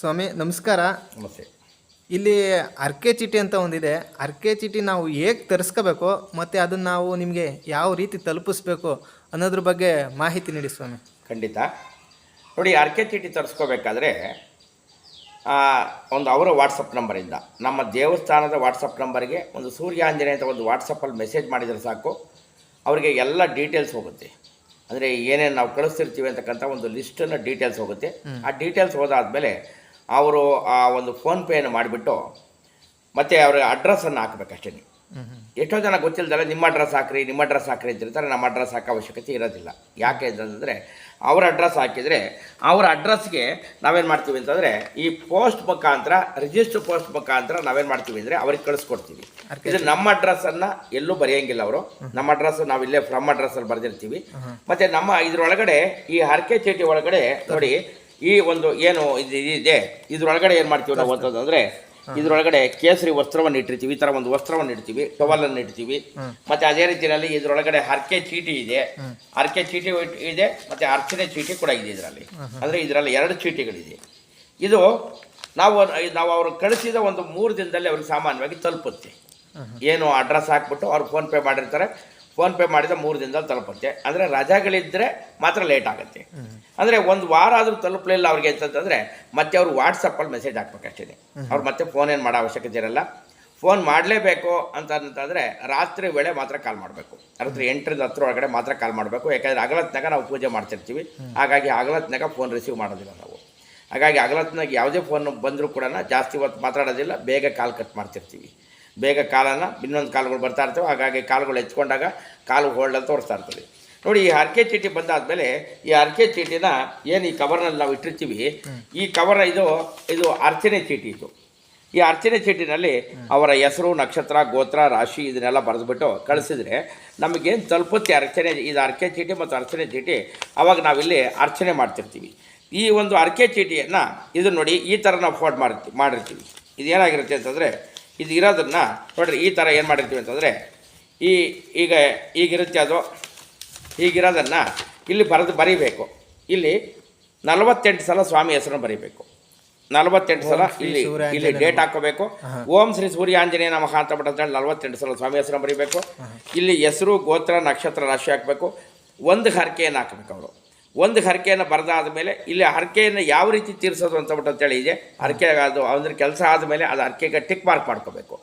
ಸ್ವಾಮಿ ನಮಸ್ಕಾರ. ನಮಸ್ತೆ. ಇಲ್ಲಿ ಅರ್ಕೆ ಚೀಟಿ ಅಂತ ಒಂದಿದೆ. ಅರ್ಕೆ ಚೀಟಿ ನಾವು ಹೇಗೆ ತರಿಸ್ಕೋಬೇಕು ಮತ್ತು ಅದನ್ನು ನಾವು ನಿಮಗೆ ಯಾವ ರೀತಿ ತಲುಪಿಸ್ಬೇಕು ಅನ್ನೋದ್ರ ಬಗ್ಗೆ ಮಾಹಿತಿ ನೀಡಿ ಸ್ವಾಮಿ. ಖಂಡಿತ. ನೋಡಿ ಅರ್ಕೆ ಚೀಟಿ ತರಿಸ್ಕೋಬೇಕಾದ್ರೆ ಒಂದು ಅವರ ವಾಟ್ಸಪ್ ನಂಬರಿಂದ ನಮ್ಮ ದೇವಸ್ಥಾನದ ವಾಟ್ಸಪ್ ನಂಬರ್ಗೆ ಒಂದು ಸೂರ್ಯಾಂಜನೆ ಅಂತ ಒಂದು ವಾಟ್ಸಪ್ಪಲ್ಲಿ ಮೆಸೇಜ್ ಮಾಡಿದರೆ ಸಾಕು. ಅವರಿಗೆ ಎಲ್ಲ ಡೀಟೇಲ್ಸ್ ಹೋಗುತ್ತೆ. ಅಂದರೆ ಏನೇನು ನಾವು ಕಳಿಸ್ತಿರ್ತೀವಿ ಅಂತಕ್ಕಂಥ ಒಂದು ಲಿಸ್ಟನ್ನು ಡೀಟೇಲ್ಸ್ ಹೋಗುತ್ತೆ. ಆ ಡೀಟೇಲ್ಸ್ ಹೋದಾದ್ಮೇಲೆ ಅವರು ಆ ಒಂದು ಫೋನ್ಪೇಯನ್ನು ಮಾಡಿಬಿಟ್ಟು ಮತ್ತು ಅವರ ಅಡ್ರೆಸ್ಸನ್ನು ಹಾಕಬೇಕಷ್ಟೇ ಎಷ್ಟೋ ಜನ ಗೊತ್ತಿಲ್ಲದಲ್ಲ ನಿಮ್ಮ ಅಡ್ರೆಸ್ ಹಾಕ್ರಿ ನಿಮ್ಮ ಅಡ್ರೆಸ್ ಹಾಕ್ರಿ ಅಂತಿರ್ತಾರೆ. ನಮ್ಮ ಅಡ್ರೆಸ್ ಹಾಕೋ ಅವಶ್ಯಕತೆ ಇರೋದಿಲ್ಲ. ಯಾಕೆ ಅಂತಂದರೆ ಅವ್ರ ಅಡ್ರೆಸ್ ಹಾಕಿದರೆ ಅವರ ಅಡ್ರೆಸ್ಗೆ ನಾವೇನು ಮಾಡ್ತೀವಿ ಅಂತಂದರೆ ಈ ಪೋಸ್ಟ್ ಮುಖಾಂತರ ರಿಜಿಸ್ಟರ್ ಪೋಸ್ಟ್ ಮುಖಾಂತರ ನಾವೇನು ಮಾಡ್ತೀವಿ ಅಂದರೆ ಅವ್ರಿಗೆ ಕಳಿಸ್ಕೊಡ್ತೀವಿ. ಇದು ನಮ್ಮ ಅಡ್ರೆಸ್ಸನ್ನು ಎಲ್ಲೂ ಬರೆಯಂಗಿಲ್ಲ ಅವರು. ನಮ್ಮ ಅಡ್ರೆಸ್ ನಾವು ಇಲ್ಲೇ ಫ್ರಮ್ ಅಡ್ರೆಸ್ಸಲ್ಲಿ ಬರೆದಿರ್ತೀವಿ. ಮತ್ತು ನಮ್ಮ ಇದರೊಳಗಡೆ ಈ ಹರಕೆ ಚೀಟಿ ಒಳಗಡೆ ನೋಡಿ ಈ ಒಂದು ಏನು ಇದು ಇದೆ ಇದ್ರೊಳಗಡೆ ಏನು ಮಾಡ್ತೀವಿ ನಾವು ಅಂತಂದ್ರೆ ಇದ್ರೊಳಗಡೆ ಕೇಸರಿ ವಸ್ತ್ರವನ್ನು ಇಟ್ಟಿರ್ತೀವಿ ಈ ಥರ ಒಂದು ವಸ್ತ್ರವನ್ನು ಇಡ್ತೀವಿ ಟವಲನ್ನು ಇಡ್ತೀವಿ. ಮತ್ತೆ ಅದೇ ರೀತಿಯಲ್ಲಿ ಇದ್ರೊಳಗಡೆ ಹರಕೆ ಚೀಟಿ ಇದೆ. ಹರಕೆ ಚೀಟಿ ಇದೆ ಮತ್ತೆ ಅರ್ಚನೆ ಚೀಟಿ ಕೂಡ ಇದೆ ಇದರಲ್ಲಿ. ಅಂದರೆ ಇದರಲ್ಲಿ ಎರಡು ಚೀಟಿಗಳಿದೆ. ಇದು ನಾವು ನಾವು ಅವರು ಕಳಿಸಿದ ಒಂದು ಮೂರು ದಿನದಲ್ಲಿ ಅವ್ರಿಗೆ ಸಾಮಾನ್ಯವಾಗಿ ತಲುಪುತ್ತೆ. ಏನು ಅಡ್ರೆಸ್ ಹಾಕ್ಬಿಟ್ಟು ಅವ್ರು ಫೋನ್ಪೇ ಮಾಡಿರ್ತಾರೆ. ಫೋನ್ಪೇ ಮಾಡಿದ್ರೆ ಮೂರು ದಿನದಲ್ಲಿ ತಲುಪುತ್ತೆ. ಅಂದರೆ ರಜಾಗಳಿದ್ದರೆ ಮಾತ್ರ ಲೇಟ್ ಆಗುತ್ತೆ. ಅಂದರೆ ಒಂದು ವಾರ ಆದರೂ ತಲುಪಲಿಲ್ಲ ಅವ್ರಿಗೆ ಅಂತಂತಂದರೆ ಮತ್ತೆ ಅವರು ವಾಟ್ಸಪ್ಪಲ್ಲಿ ಮೆಸೇಜ್ ಹಾಕ್ಬೇಕಷ್ಟೇ ಅವ್ರು ಮತ್ತೆ ಫೋನ್ ಏನು ಮಾಡೋ ಅವಶ್ಯಕತೆ ಇರಲ್ಲ. ಫೋನ್ ಮಾಡಲೇಬೇಕು ಅಂತ ಅಂತಂದರೆ ರಾತ್ರಿ ವೇಳೆ ಮಾತ್ರ ಕಾಲ್ ಮಾಡಬೇಕು. ರಾತ್ರಿ ಎಂಟರಿಂದ ಹತ್ತರ ಒಳಗಡೆ ಮಾತ್ರ ಕಾಲ್ ಮಾಡಬೇಕು. ಯಾಕಂದರೆ ಅಗಲತ್ನಾಗ ನಾವು ಪೂಜೆ ಮಾಡ್ತಿರ್ತೀವಿ. ಹಾಗಾಗಿ ಅಗಲತ್ನಾಗ ಫೋನ್ ರಿಸೀವ್ ಮಾಡೋದಿಲ್ಲ ನಾವು. ಹಾಗಾಗಿ ಅಗಲತ್ನಾಗ ಯಾವುದೇ ಫೋನ್ ಬಂದರೂ ಕೂಡ ಜಾಸ್ತಿ ಹೊತ್ತು ಮಾತಾಡೋದಿಲ್ಲ. ಬೇಗ ಕಾಲ್ ಕಟ್ ಮಾಡ್ತಿರ್ತೀವಿ. ಬೇಗ ಕಾಲನ್ನು ಇನ್ನೊಂದು ಕಾಲುಗಳು ಬರ್ತಾ ಇರ್ತವೆ. ಹಾಗಾಗಿ ಕಾಲುಗಳು ಹೆಚ್ಕೊಂಡಾಗ ಕಾಲು ಹೋಲ್ಡ್ ಅಂತ ತೋರಿಸ್ತಾ ಇರ್ತದೆ. ನೋಡಿ, ಈ ಹರಕೆ ಚೀಟಿ ಬಂದಾದ್ಮೇಲೆ ಈ ಹರಕೆ ಚೀಟಿನ ಏನು ಈ ಕವರ್ನಲ್ಲಿ ನಾವು ಇಟ್ಟಿರ್ತೀವಿ? ಈ ಕವರ್ ಇದು ಇದು ಅರ್ಚನೆ ಚೀಟಿ ಇದು. ಈ ಅರ್ಚನೆ ಚೀಟಿನಲ್ಲಿ ಅವರ ಹೆಸರು, ನಕ್ಷತ್ರ, ಗೋತ್ರ, ರಾಶಿ ಇದನ್ನೆಲ್ಲ ಬರೆದ್ಬಿಟ್ಟು ಕಳಿಸಿದ್ರೆ ನಮಗೇನು ತಲುಪುತ್ತೆ ಅರ್ಚನೆ, ಇದು ಅರ್ಕೆ ಚೀಟಿ ಮತ್ತು ಅರ್ಚನೆ ಚೀಟಿ? ಅವಾಗ ನಾವಿಲ್ಲಿ ಅರ್ಚನೆ ಮಾಡ್ತಿರ್ತೀವಿ. ಈ ಒಂದು ಅರ್ಕೆ ಚೀಟಿಯನ್ನು ಇದು ನೋಡಿ ಈ ಥರ ನಾವು ಫೋಲ್ಡ್ ಮಾಡಿರ್ತೀವಿ ಮಾಡಿರ್ತೀವಿ. ಇದು ಏನಾಗಿರುತ್ತೆ ಅಂತಂದರೆ ಇದು ಇರೋದನ್ನು ನೋಡಿರಿ ಈ ಥರ ಏನು ಮಾಡಿರ್ತೀವಿ ಅಂತಂದರೆ ಈ ಈಗ ಈಗಿರುತ್ತೆ ಅದು. ಈಗಿರೋದನ್ನು ಇಲ್ಲಿ ಬರೆದು ಬರೀಬೇಕು. ಇಲ್ಲಿ ನಲವತ್ತೆಂಟು ಸಲ ಸ್ವಾಮಿ ಹೆಸರನ್ನು ಬರೀಬೇಕು. ನಲವತ್ತೆಂಟು ಸಲ ಇಲ್ಲಿ ಇಲ್ಲಿ ಡೇಟ್ ಹಾಕೋಬೇಕು ಓಂ ಶ್ರೀ ಸೂರ್ಯಾಂಜನೇಯ ನಮಃ ಅಂತ ಬಿಟ್ಟು ನಲವತ್ತೆಂಟು ಸಲ ಸ್ವಾಮಿ ಹೆಸರನ್ನು ಬರೀಬೇಕು. ಇಲ್ಲಿ ಹೆಸರು ಗೋತ್ರ ನಕ್ಷತ್ರ ರಾಶಿ ಹಾಕಬೇಕು. ಒಂದು ಹರಕೆಯನ್ನು ಹಾಕಬೇಕು ಅವರು. ಒಂದು ಹರಕೆಯನ್ನು ಬರೆದಾದ ಮೇಲೆ ಇಲ್ಲಿ ಹರಕೆಯನ್ನು ಯಾವ ರೀತಿ ತೀರಿಸೋದು ಅಂತ ಬಿಟ್ಟು ಅಂತೇಳಿ ಇದೆ. ಹರಕೆ ಅದು ಅಂದ್ರೆ ಕೆಲಸ ಆದಮೇಲೆ ಅದು ಹರಕೆಗೆ ಟಿಕ್ ಮಾರ್ಕ್ ಮಾಡ್ಕೋಬೇಕು.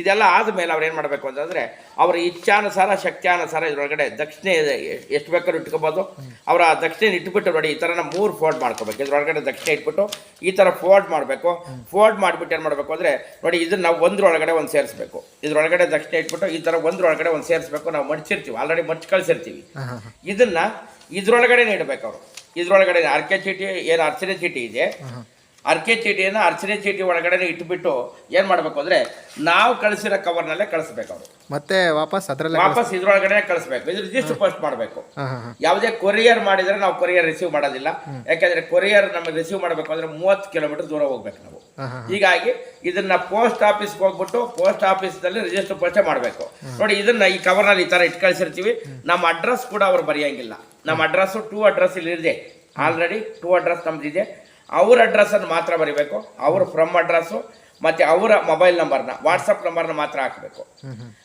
ಇದೆಲ್ಲ ಆದಮೇಲೆ ಅವ್ರು ಏನು ಮಾಡಬೇಕು ಅಂತಂದರೆ ಅವರ ಇಚ್ಛಾನುಸಾರ ಶಕ್ತಿಯಾನುಸಾರ ಇದರೊಳಗಡೆ ದಕ್ಷಿಣೆ ಎಷ್ಟು ಬೇಕಾದ್ರೂ ಇಟ್ಕೋಬೋದು. ಅವರ ದಕ್ಷಿಣೆ ಇಟ್ಬಿಟ್ಟು ನೋಡಿ ಈ ಥರನ ಮೂರು ಫೋಲ್ಡ್ ಮಾಡ್ಕೋಬೇಕು. ಇದರೊಳಗಡೆ ದಕ್ಷಿಣೆ ಇಟ್ಬಿಟ್ಟು ಈ ಥರ ಫೋಲ್ಡ್ ಮಾಡಬೇಕು. ಫೋಲ್ಡ್ ಮಾಡಿಬಿಟ್ಟು ಏನು ಮಾಡಬೇಕು ಅಂದರೆ ನೋಡಿ ಇದನ್ನ ನಾವು ಒಂದರೊಳಗಡೆ ಒಂದು ಸೇರಿಸ್ಬೇಕು. ಇದರೊಳಗಡೆ ದಕ್ಷಿಣೆ ಇಟ್ಬಿಟ್ಟು ಈ ಥರ ಒಂದರೊಳಗಡೆ ಒಂದು ಸೇರಿಸ್ಬೇಕು. ನಾವು ಮಡ್ಚಿರ್ತೀವಿ. ಆಲ್ರೆಡಿ ಮಡ್ಚಿ ಕಳಿಸಿರ್ತೀವಿ. ಇದನ್ನ ಇದ್ರೊಳಗಡೆ ಇಡಬೇಕು ಅವರು. ಇದ್ರೊಳಗಡೆ ಅರ್ಕೆ ಚೀಟಿ ಏನು ಅರ್ಚನೆ ಚೀಟಿ ಇದೆ ಅರ್ಕೆ ಚೀಟಿಯನ್ನು ಅರ್ಚನೆ ಚೀಟಿ ಒಳಗಡೆ ಇಟ್ಬಿಟ್ಟು ಏನು ಮಾಡಬೇಕು ಅಂದರೆ ನಾವು ಕಳಿಸಿರೋ ಕವರ್ನಲ್ಲೇ ಕಳಿಸ್ಬೇಕು ಅವರು. ಮತ್ತೆ ವಾಪಸ್ ಅದರಲ್ಲೇ ವಾಪಸ್ ಇದ್ರೊಳಗಡೆ ಕಳಿಸ್ಬೇಕು. ಇದು ರಿಜಿಸ್ಟರ್ ಪೋಸ್ಟ್ ಮಾಡಬೇಕು. ಯಾವುದೇ ಕೊರಿಯರ್ ಮಾಡಿದರೆ ನಾವು ಕೊರಿಯರ್ ರಿಸೀವ್ ಮಾಡೋದಿಲ್ಲ. ಯಾಕಂದ್ರೆ ಕೊರಿಯರ್ ನಮಗೆ ರಿಸೀವ್ ಮಾಡಬೇಕು ಅಂದರೆ ಮೂವತ್ತು ಕಿಲೋಮೀಟರ್ ದೂರ ಹೋಗ್ಬೇಕು ನಾವು. ಹೀಗಾಗಿ ಇದನ್ನ ಪೋಸ್ಟ್ ಆಫೀಸ್ಗೆ ಹೋಗ್ಬಿಟ್ಟು ಪೋಸ್ಟ್ ಆಫೀಸ್ನಲ್ಲಿ ರಿಜಿಸ್ಟರ್ ಪೋಸ್ಟೇ ಮಾಡಬೇಕು. ನೋಡಿ ಇದನ್ನ ಈ ಕವರ್ನಲ್ಲಿ ಈ ಥರ ಇಟ್ಟು ಕಳಿಸಿರ್ತೀವಿ. ನಮ್ಮ ಅಡ್ರೆಸ್ ಕೂಡ ಅವ್ರು ಬರೆಯೋಂಗಿಲ್ಲ. ನಮ್ಮ ಅಡ್ರೆಸ್ಸು ಟೂ ಅಡ್ರೆಸ್ ಇಲ್ಲಿ ಇದೆ. ಆಲ್ರೆಡಿ ಟೂ ಅಡ್ರೆಸ್ ನಮ್ದಿದೆ. ಅವ್ರ ಅಡ್ರೆಸ್ಸನ್ನು ಮಾತ್ರ ಬರಿಬೇಕು, ಅವ್ರ ಫ್ರಮ್ ಅಡ್ರೆಸ್ಸು ಮತ್ತು ಅವರ ಮೊಬೈಲ್ ನಂಬರ್ನ ವಾಟ್ಸಪ್ ನಂಬರ್ನ ಮಾತ್ರ ಹಾಕಬೇಕು.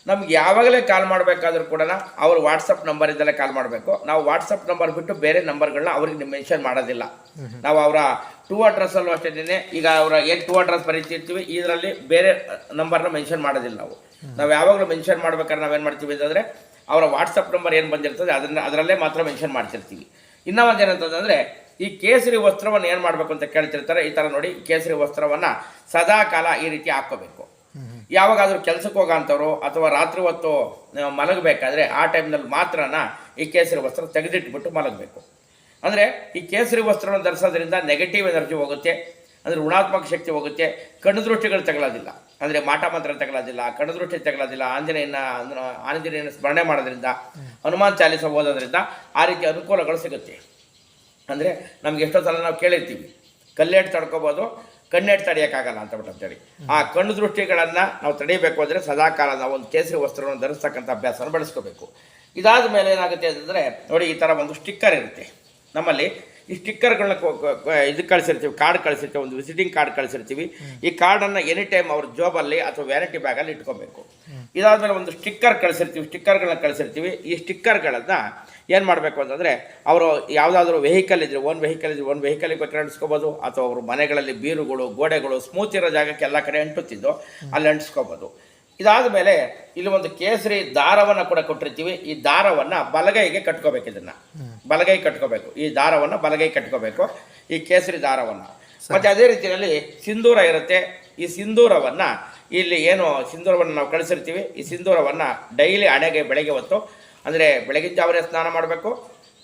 ನಮ್ಗೆ ಯಾವಾಗಲೇ ಕಾಲ್ ಮಾಡಬೇಕಾದ್ರೂ ಕೂಡ ಅವ್ರ ವಾಟ್ಸಪ್ ನಂಬರಿಂದಲೇ ಕಾಲ್ ಮಾಡಬೇಕು. ನಾವು ವಾಟ್ಸಪ್ ನಂಬರ್ ಬಿಟ್ಟು ಬೇರೆ ನಂಬರ್ಗಳನ್ನ ಅವ್ರಿಗೆ ಮೆನ್ಷನ್ ಮಾಡೋದಿಲ್ಲ. ನಾವು ಅವರ ಟೂ ಅಡ್ರೆಸ್ಸಲ್ಲೂ ಅಷ್ಟೇ ಈಗ ಅವರ ಏನು ಟೂ ಅಡ್ರೆಸ್ ಬರೀತಿರ್ತೀವಿ, ಇದರಲ್ಲಿ ಬೇರೆ ನಂಬರ್ನ ಮೆನ್ಷನ್ ಮಾಡೋದಿಲ್ಲ ನಾವು. ನಾವು ಯಾವಾಗಲೂ ಮೆನ್ಷನ್ ಮಾಡ್ಬೇಕಾದ್ರೆ ನಾವೇನು ಮಾಡ್ತೀವಿ ಅಂತಂದರೆ, ಅವರ ವಾಟ್ಸಪ್ ನಂಬರ್ ಏನು ಬಂದಿರ್ತದೆ, ಅದನ್ನು, ಅದರಲ್ಲೇ ಮಾತ್ರ ಮೆನ್ಷನ್ ಮಾಡ್ತಿರ್ತೀವಿ. ಇನ್ನೂ ಒಂದು ಏನಂತಂದರೆ ಈ ಕೇಸರಿ ವಸ್ತ್ರವನ್ನು ಏನು ಮಾಡಬೇಕು ಅಂತ ಕೇಳ್ತಿರ್ತಾರೆ? ಈ ಥರ ನೋಡಿ, ಕೇಸರಿ ವಸ್ತ್ರವನ್ನು ಸದಾ ಕಾಲ ಈ ರೀತಿ ಹಾಕ್ಕೋಬೇಕು. ಯಾವಾಗಾದರೂ ಕೆಲಸಕ್ಕೆ ಹೋಗೋಂಥವ್ರು ಅಥವಾ ರಾತ್ರಿ ಹೊತ್ತು ಮಲಗಬೇಕಾದ್ರೆ ಆ ಟೈಮ್ನಲ್ಲಿ ಮಾತ್ರನ ಈ ಕೇಸರಿ ವಸ್ತ್ರ ತೆಗೆದಿಟ್ಬಿಟ್ಟು ಮಲಗಬೇಕು. ಅಂದರೆ ಈ ಕೇಸರಿ ವಸ್ತ್ರವನ್ನು ಧರಿಸೋದ್ರಿಂದ ನೆಗೆಟಿವ್ ಎನರ್ಜಿ ಹೋಗುತ್ತೆ, ಅಂದರೆ ಋಣಾತ್ಮಕ ಶಕ್ತಿ ಹೋಗುತ್ತೆ. ಕಣ್ಣು ದೃಷ್ಟಿಗಳು ತಗೊಳ್ಳೋದಿಲ್ಲ ಅಂದರೆ ಮಾಟ ಮಂತ್ರ ತಗೊಳ್ಳೋದಿಲ್ಲ ಕಣ್ಣು ದೃಷ್ಟಿ ತಗೊಳ್ಳೋದಿಲ್ಲ ಆಂಜನೇಯನ ಆಂಜನೇಯನ ಸ್ಮರಣೆ ಮಾಡೋದ್ರಿಂದ, ಹನುಮಾನ್ ಚಾಲಿಸ ಓದೋದ್ರಿಂದ ಆ ರೀತಿ ಅನುಕೂಲಗಳು ಸಿಗುತ್ತೆ. ಅಂದರೆ ನಮ್ಗೆ ಎಷ್ಟೋ ಸಲ ನಾವು ಕೇಳಿರ್ತೀವಿ ಕಲ್ಲೇಟ್ ತಡ್ಕೋಬೋದು ಕಣ್ಣೇಟ್ ತಡೆಯೋಕ್ಕಾಗಲ್ಲ ಅಂತ ಬಿಟ್ಟು ಅಂತೇಳಿ. ಆ ಕಣ್ಣು ದೃಷ್ಟಿಗಳನ್ನು ನಾವು ತಡೆಯಬೇಕು ಅಂದರೆ ಸದಾಕಾಲ ನಾವು ಒಂದು ಕೇಸರಿ ವಸ್ತ್ರವನ್ನು ಧರಿಸ್ತಕ್ಕಂಥ ಅಭ್ಯಾಸವನ್ನು ಬೆಳೆಸ್ಕೋಬೇಕು. ಇದಾದ ಮೇಲೆ ಏನಾಗುತ್ತೆ ಅಂತಂದರೆ, ನೋಡಿ ಈ ಥರ ಒಂದು ಸ್ಟಿಕ್ಕರ್ ಇರುತ್ತೆ. ನಮ್ಮಲ್ಲಿ ಈ ಸ್ಟಿಕ್ಕರ್ಗಳನ್ನ ಇದು ಕಳಿಸಿರ್ತೀವಿ ಕಾರ್ಡ್ ಕಳಿಸಿರ್ತೀವಿ, ಒಂದು ವಿಸಿಟಿಂಗ್ ಕಾರ್ಡ್ ಕಳಿಸಿರ್ತೀವಿ. ಈ ಕಾರ್ಡನ್ನು ಎನಿ ಟೈಮ್ ಅವ್ರ ಜಾಬಲ್ಲಿ ಅಥವಾ ವ್ಯಾರಂಟಿ ಬ್ಯಾಗಲ್ಲಿ ಇಟ್ಕೋಬೇಕು. ಇದಾದ್ಮೇಲೆ ಒಂದು ಸ್ಟಿಕ್ಕರ್ ಕಳಿಸಿರ್ತೀವಿ ಸ್ಟಿಕ್ಕರ್ಗಳನ್ನ ಕಳಿಸಿರ್ತೀವಿ. ಈ ಸ್ಟಿಕ್ಕರ್ಗಳನ್ನು ಏನು ಮಾಡಬೇಕು ಅಂತಂದರೆ, ಅವರು ಯಾವುದಾದ್ರೂ ವೆಹಿಕಲ್ ಇದ್ದರೆ ಓನ್ ವೆಹಿಕಲ್ ಇದ್ದರೆ ಓನ್ ವೆಹಿಕಲಿಗೆ ಬೇಕಾದ್ರೆ ಅಂಟಿಸ್ಕೋಬೋದು. ಅಥವಾ ಅವರು ಮನೆಗಳಲ್ಲಿ ಬೀರುಗಳು, ಗೋಡೆಗಳು ಸ್ಮೂತ್ ಇರೋ ಜಾಗಕ್ಕೆ ಎಲ್ಲ ಕಡೆ ಅಂಟುತ್ತಿದ್ದು, ಅಲ್ಲಿ ಅಂಟಿಸ್ಕೋಬೋದು. ಇದಾದ ಮೇಲೆ ಇಲ್ಲಿ ಒಂದು ಕೇಸರಿ ದಾರವನ್ನು ಕೂಡ ಕೊಟ್ಟಿರ್ತೀವಿ. ಈ ದಾರವನ್ನು ಬಲಗೈಗೆ ಕಟ್ಕೋಬೇಕು ಇದನ್ನು. ಬಲಗೈ ಕಟ್ಕೋಬೇಕು. ಈ ದಾರವನ್ನು ಬಲಗೈ ಕಟ್ಕೋಬೇಕು. ಈ ಕೇಸರಿ ದಾರವನ್ನು. ಮತ್ತು ಅದೇ ರೀತಿಯಲ್ಲಿ ಸಿಂಧೂರ ಇರುತ್ತೆ. ಈ ಸಿಂಧೂರವನ್ನು ಇಲ್ಲಿ ಏನು ಸಿಂಧೂರವನ್ನು ನಾವು ಕಳಿಸಿರ್ತೀವಿ. ಈ ಸಿಂಧೂರವನ್ನು ಡೈಲಿ ಹಣೆಗೆ ಬೆಳಗ್ಗೆ ಹೊತ್ತು ಅಂದರೆ ಬೆಳಗಿನ ಜಾವನೇ ಸ್ನಾನ ಮಾಡಬೇಕು.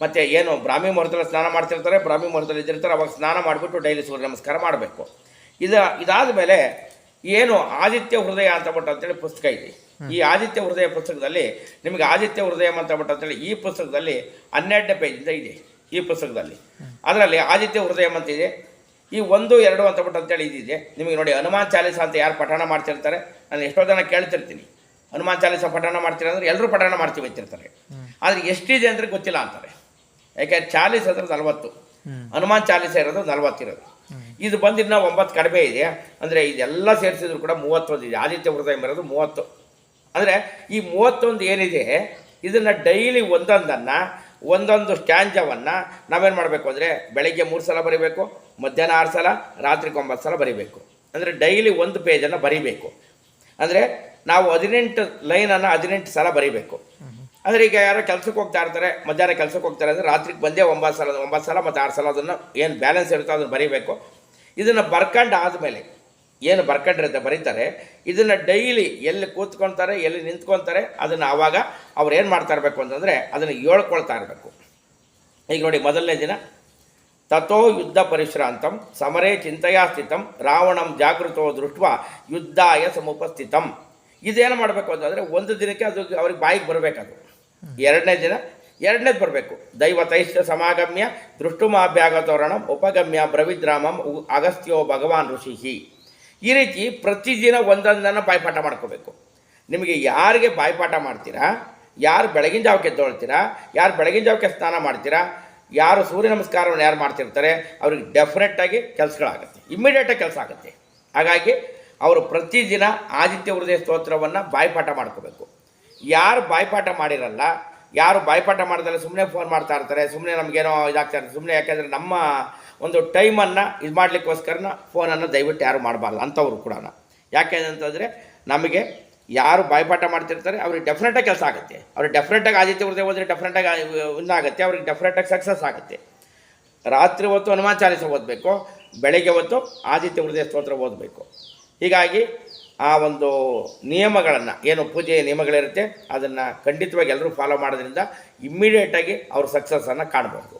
ಮತ್ತು ಏನು ಬ್ರಾಹ್ಮಿ ಮುಹೂರ್ತದಲ್ಲಿ ಸ್ನಾನ ಮಾಡ್ತಿರ್ತಾರೆ. ಬ್ರಾಹ್ಮಿ ಮುಹೂರ್ತದಲ್ಲಿ ಇದ್ದಿರ್ತಾರೆ. ಅವಾಗ ಸ್ನಾನ ಮಾಡಿಬಿಟ್ಟು ಡೈಲಿ ಸೂರ್ಯ ನಮಸ್ಕಾರ ಮಾಡಬೇಕು. ಇದು ಇದಾದ ಮೇಲೆ ಏನು ಆದಿತ್ಯ ಹೃದಯ ಅಂತ ಬಿಟ್ಟು ಅಂತೇಳಿ ಪುಸ್ತಕ ಇದೆ. ಈ ಆದಿತ್ಯ ಹೃದಯ ಪುಸ್ತಕದಲ್ಲಿ ನಿಮಗೆ ಆದಿತ್ಯ ಹೃದಯ ಅಂತ ಬಿಟ್ಟು ಅಂತೇಳಿ ಈ ಪುಸ್ತಕದಲ್ಲಿ ಹನ್ನೆರಡನೇ ಪೇಜಿಂದ ಇದೆ ಈ ಪುಸ್ತಕದಲ್ಲಿ. ಅದರಲ್ಲಿ ಆದಿತ್ಯ ಹೃದಯ ಅಂತ ಇದೆ ಈ ಒಂದು ಎರಡು ಅಂತ ಬಿಟ್ಟು ಅಂತೇಳಿ ಇದಿದೆ ನಿಮಗೆ ನೋಡಿ ಹನುಮಾನ್ ಚಾಲೀಸ ಅಂತ ಯಾರು ಪಠಣ ಮಾಡ್ತಿರ್ತಾರೆ? ನಾನು ಎಷ್ಟೋ ಜನ ಕೇಳ್ತಿರ್ತೀನಿ. ಹನುಮಾನ್ ಚಾಲೀಸ ಪಠಣ ಮಾಡ್ತೀರ ಅಂದರೆ ಎಲ್ಲರೂ ಪಠಣ ಮಾಡ್ತೀವಿ ಅಂತಿರ್ತಾರೆ. ಆದರೆ ಎಷ್ಟಿದೆ ಅಂದರೆ ಗೊತ್ತಿಲ್ಲ ಅಂತಾರೆ. ಯಾಕೆ? ಚಾಲೀಸ್ ಅಂದ್ರೆ ನಲವತ್ತು. ಹನುಮಾನ್ ಚಾಲೀಸ ಇರೋದು ನಲ್ವತ್ತಿರೋದು ಇದು ಬಂದಿನ್ನ ಒಂಬತ್ತು ಕಡಿಮೆ ಇದೆ. ಅಂದರೆ ಇದೆಲ್ಲ ಸೇರಿಸಿದ್ರು ಕೂಡ ಮೂವತ್ತೊಂದು ಇದೆ. ಆದಿತ್ಯ ಹೃದಯ ಇರೋದು ಮೂವತ್ತು. ಅಂದರೆ ಈ ಮೂವತ್ತೊಂದು ಏನಿದೆ, ಇದನ್ನು ಡೈಲಿ ಒಂದೊಂದನ್ನು, ಒಂದೊಂದು ಸ್ಟ್ಯಾಂಜವನ್ನು ನಾವೇನು ಮಾಡಬೇಕು ಅಂದರೆ ಬೆಳಗ್ಗೆ ಮೂರು ಸಲ ಬರೀಬೇಕು, ಮಧ್ಯಾಹ್ನ ಆರು ಸಲ, ರಾತ್ರಿಗೆ ಒಂಬತ್ತು ಸಲ ಬರೀಬೇಕು. ಅಂದರೆ ಡೈಲಿ ಒಂದು ಪೇಜನ್ನು ಬರೀಬೇಕು. ಅಂದರೆ ನಾವು ಹದಿನೆಂಟು ಲೈನನ್ನು ಹದಿನೆಂಟು ಸಲ ಬರೀಬೇಕು. ಅಂದರೆ ಈಗ ಯಾರೋ ಕೆಲಸಕ್ಕೆ ಹೋಗ್ತಾ ಇರ್ತಾರೆ, ಮಧ್ಯಾಹ್ನ ಕೆಲಸಕ್ಕೆ ಹೋಗ್ತಾರೆ ಅಂದರೆ ರಾತ್ರಿಗೆ ಬಂದೇ ಒಂಬತ್ತು ಸಲ ಒಂಬತ್ತು ಸಲ ಮತ್ತು ಆರು ಸಲ ಅದನ್ನು ಏನು ಬ್ಯಾಲೆನ್ಸ್ ಇರುತ್ತೋ ಅದನ್ನು ಬರೀಬೇಕು. ಇದನ್ನು ಬರ್ಕಂಡು ಆದಮೇಲೆ, ಏನು ಬರ್ಕಂಡಿರುತ್ತೆ ಬರೀತಾರೆ, ಇದನ್ನು ಡೈಲಿ ಎಲ್ಲಿ ಕೂತ್ಕೊತಾರೆ, ಎಲ್ಲಿ ನಿಂತ್ಕೊತಾರೆ, ಅದನ್ನು ಆವಾಗ ಅವ್ರು ಏನು ಮಾಡ್ತಾ ಇರಬೇಕು ಅಂತಂದರೆ ಅದನ್ನು ಹೇಳ್ಕೊಳ್ತಾ ಇರಬೇಕು. ಈಗ ನೋಡಿ ಮೊದಲನೇ ದಿನ ತಥೋ ಯುದ್ಧ ಪರಿಶ್ರಾಂತಂ, ಸಮರೇ ಚಿಂತೆಯಾ ಸ್ಥಿತಂ ರಾವಣಂ ಜಾಗೃತೋ ದೃಷ್ಟ ಯುದ್ಧಾಯ ಸಮುಪಸ್ಥಿತಂ. ಇದೇನು ಮಾಡಬೇಕು ಅಂತಂದರೆ ಒಂದು ದಿನಕ್ಕೆ ಅದು ಅವ್ರಿಗೆ ಬಾಯಿಗೆ ಬರಬೇಕದು. ಎರಡನೇ ದಿನ ಎರಡನೇದು ಬರಬೇಕು. ದೈವತೈಶ್ಚ ಸಮಾಗಮ್ಯ ದೃಷ್ಟುಮಾಭ್ಯಾಗತೋರಣಂ ಉಪಗಮ್ಯ ಬ್ರವಿದ್ರಾಮಂ ಅಗಸ್ತ್ಯೋ ಭಗವಾನ್ ಋಷಿಹಿ. ಈ ರೀತಿ ಪ್ರತಿದಿನ ಒಂದೊಂದನ್ನು ಬಾಯ್ಪಾಠ ಮಾಡ್ಕೋಬೇಕು. ನಿಮಗೆ ಯಾರಿಗೆ ಬಾಯ್ಪಾಠ ಮಾಡ್ತೀರಾ, ಯಾರು ಬೆಳಗಿನ ಜಾವಕ್ಕೆ ಎದ್ದೊಳ್ತೀರಾ, ಯಾರು ಬೆಳಗಿನ ಜಾವಕ್ಕೆ ಸ್ನಾನ ಮಾಡ್ತೀರಾ, ಯಾರು ಸೂರ್ಯ ನಮಸ್ಕಾರವನ್ನು ಯಾರು ಮಾಡ್ತಿರ್ತಾರೆ, ಅವ್ರಿಗೆ ಡೆಫಿನೆಟ್ಟಾಗಿ ಕೆಲಸಗಳಾಗುತ್ತೆ ಇಮ್ಮಿಡಿಯೇಟಾಗಿ ಕೆಲಸ ಆಗುತ್ತೆ. ಹಾಗಾಗಿ ಅವರು ಪ್ರತಿದಿನ ಆದಿತ್ಯ ಹೃದಯ ಸ್ತೋತ್ರವನ್ನು ಬಾಯ್ಪಾಠ ಮಾಡ್ಕೋಬೇಕು. ಯಾರು ಬಾಯ್ಪಾಠ ಮಾಡಿರಲ್ಲ ಯಾರು ಬಾಯ್ಪಾಠ ಮಾಡ್ದಲ್ಲ ಸುಮ್ಮನೆ ಫೋನ್ ಮಾಡ್ತಾ ಇರ್ತಾರೆ ಸುಮ್ಮನೆ ನಮಗೇನೋ ಇದಾಗ್ತಾ ಇರ್ತಾರೆ ಸುಮ್ಮನೆ ಯಾಕೆಂದರೆ ನಮ್ಮ ಒಂದು ಟೈಮನ್ನು ಇದು ಮಾಡಲಿಕ್ಕೋಸ್ಕರನ ಫೋನನ್ನು ದಯವಿಟ್ಟು ಯಾರು ಮಾಡಬಾರ್ದು, ಅಂಥವ್ರು ಕೂಡ ಯಾಕೆ ಅಂತಂದರೆ ನಮಗೆ ಯಾರು ಬಾಯ್ಪಾಠ ಮಾಡ್ತಿರ್ತಾರೆ, ಅವ್ರಿಗೆ ಡೆಫಿನೆಟಾಗಿ ಕೆಲಸ ಆಗುತ್ತೆ. ಅವ್ರಿಗೆ ಡೆಫಿನೆಟಾಗಿ ಆದಿತ್ಯ ಹೃದಯ ಹೋದರೆ ಡೆಫಿನೆಟಾಗಿ ಇನ್ನಾಗುತ್ತೆ ಅವ್ರಿಗೆ ಡೆಫಿನೆಟಾಗಿ ಸಕ್ಸಸ್ ಆಗುತ್ತೆ. ರಾತ್ರಿ ಹೊತ್ತು ಹನುಮಾನ್ ಚಾಲಿಸ ಓದಬೇಕು, ಬೆಳಗ್ಗೆ ಹೊತ್ತು ಆದಿತ್ಯ ಹೃದಯ ಸ್ತೋತ್ರ ಓದಬೇಕು. ಹೀಗಾಗಿ ಆ ಒಂದು ನಿಯಮಗಳನ್ನು, ಏನು ಪೂಜೆಯ ನಿಯಮಗಳಿರುತ್ತೆ, ಅದನ್ನು ಖಂಡಿತವಾಗಿ ಎಲ್ಲರೂ ಫಾಲೋ ಮಾಡೋದ್ರಿಂದ ಇಮ್ಮಿಡಿಯೇಟಾಗಿ ಅವ್ರ ಸಕ್ಸಸ್ಸನ್ನು ಕಾಣ್ಬೋದು.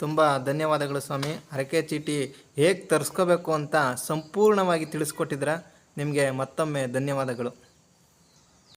ತುಂಬ ಧನ್ಯವಾದಗಳು ಸ್ವಾಮಿ. ಹರಕೆ ಚೀಟಿ ಹೇಗೆ ತರಿಸ್ಕೋಬೇಕು ಅಂತ ಸಂಪೂರ್ಣವಾಗಿ ತಿಳಿಸ್ಕೊಟ್ಟಿದ್ರ. ನಿಮಗೆ ಮತ್ತೊಮ್ಮೆ ಧನ್ಯವಾದಗಳು.